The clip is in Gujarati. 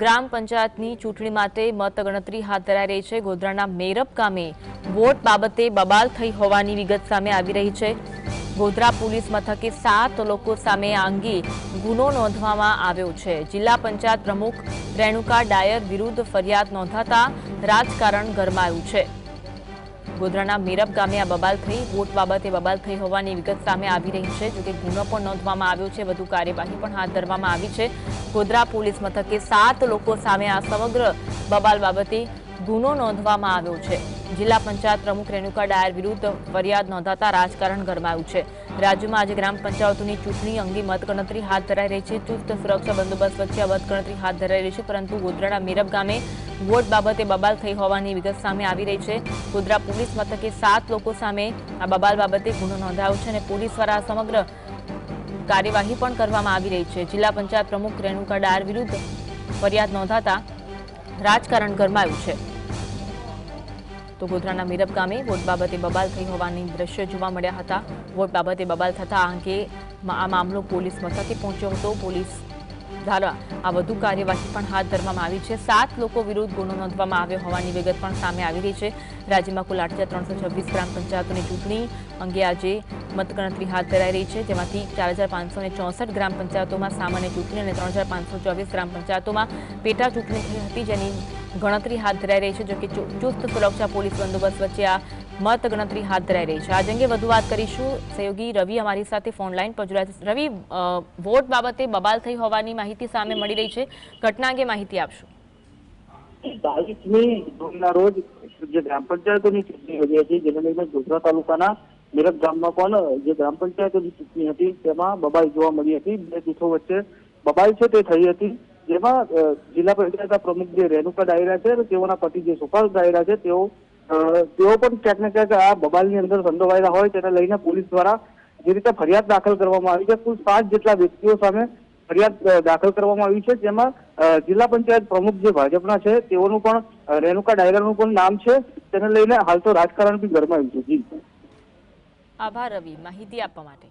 ગ્રામ પંચાયતની ચૂંટણી માટે મતગણતરી હાથ ધરાઈ રહી છે. ગોધરાના મેરપ ગામે વોટ બાબતે બબાલ થઈ હોવાની વિગત સામે આવી રહી છે. ગોધરા પોલીસ મથકે સાત લોકો સામે આ અંગે ગુનો નોંધવામાં આવ્યો છે. જિલ્લા પંચાયત પ્રમુખ રેણુકા ડાયર વિરુદ્ધ ફરિયાદ નોંધાતા રાજકારણ ગરમાયું છે. ગોધરાના મેરબ ગામે આ બબાલ થઈ વોટ બાબતે બબાલ થઈ હોવાની વિગત સામે આવી રહી છે, જોકે ગુનો પણ નોંધવામાં આવ્યો છે, વધુ કાર્યવાહી પણ હાથ ધરવામાં આવી છે. ગોધરા પોલીસ મથકે સાત લોકો સામે આ સમગ્ર બબાલ બાબતે ગુનો નોંધવામાં આવ્યો છે. જિલ્લા પંચાયત પ્રમુખ રેણુકા ડાયર વિરુદ્ધ ફરિયાદ નોંધાતા રાજકારણ ગરમાયું છે. રાજ્યમાં આજે ગ્રામ પંચાયતોની ચૂંટણી અંગે મતગણતરી હાથ ધરાઈ રહી છે. ચુસ્ત સુરક્ષા બંદોબસ્ત વચ્ચે મતગણતરી હાથ ધરાઈ રહી છે, પરંતુ ગોધરાના મેરબ ગામે વોટ બાબતે બબાલ થઈ હોવાની વિગત સામે આવી રહી છે. ગોધરા પોલીસ મથકે સાત લોકો સામે આ બબાલ બાબતે ગુનો નોંધાયો છે અને પોલીસ દ્વારા સમગ્ર કાર્યવાહી પણ કરવામાં આવી રહી છે. જિલ્લા પંચાયત પ્રમુખ રેણુકા ડાર વિરુદ્ધ ફરિયાદ નોંધાતા રાજકારણ ગરમાયું છે. તો ગોધરાના મીરબ ગામે વોટ બાબતે બબાલ થઈ હોવાની દ્રશ્ય જોવા મળ્યા હતા. વોટ બાબતે બબાલ થતા આ અંગે આ મામલો પોલીસ મથકે પહોંચ્યો હતો. પોલીસ દ્વારા આ વધુ કાર્યવાહી પણ હાથ ધરવામાં આવી છે. સાત લોકો વિરુદ્ધ ગુનો નોંધવામાં આવ્યો હોવાની વિગત પણ સામે આવી રહી છે. રાજ્યમાં કુલ આઠ ગ્રામ પંચાયતોની ચૂંટણી અંગે આજે મતગણતરી હાથ ધરાઈ રહી છે. જેમાંથી ચાર ગ્રામ પંચાયતોમાં સામાન્ય ચૂંટણી અને ત્રણ ગ્રામ પંચાયતોમાં પેટા ચૂંટણી થઈ હતી જેની ગણતરી હાથ ધરાઈ રહી છે. જોકે ચુસ્ત સુરક્ષા પોલીસ બંદોબસ્ત વચ્ચે આ મત ગણતરી હાથ ધરાઈ રહી છે. આજ અંગે વધુ વાત કરીશું. સહયોગી રવિ અમારી સાથે ફોન લાઈન પર જોડાયા રવિ વોટ બાબતે બબાલ થઈ હોવાની માહિતી સામે મળી રહી છે. ઘટના અંગે માહિતી આપશો. જે ગ્રામ પંચાયતોની ચૂંટણી હતી, જેને તાલુકાના મેરક ગામમાં પણ જે ગ્રામ પંચાયતોની ચૂંટણી હતી, તેમાં બબાલ જોવા મળી હતી. બે વચ્ચે બબાલ છે તે થઈ હતી. જેમાં જિલ્લા પંચાયતના પ્રમુખ જે રેણુકા ડાયરા છે તેઓના પતિ જે સુભાષ ડાયરા છે, તેઓ તેઓ પણ ક્યાંક ને ક્યાંક આ બબાલની અંદર સંડોવાયેલા હોય તેને લઈને પોલીસ દ્વારા જે રીતે ફરિયાદ દાખલ કરવામાં આવી છે, કુલ સાત જેટલા વ્યક્તિઓ સામે ફરિયાદ દાખલ કરવામાં આવી છે, જેમાં જિલ્લા પંચાયત પ્રમુખ જે ભાજપના છે, તેઓનું પણ રેણુકા ડાયરાનું પણ નામ છે, તેને લઈને હાલ તો રાજકારણ બી ગરમાયું છે. જી. આભાર રવિ, માહિતી આપવા માટે.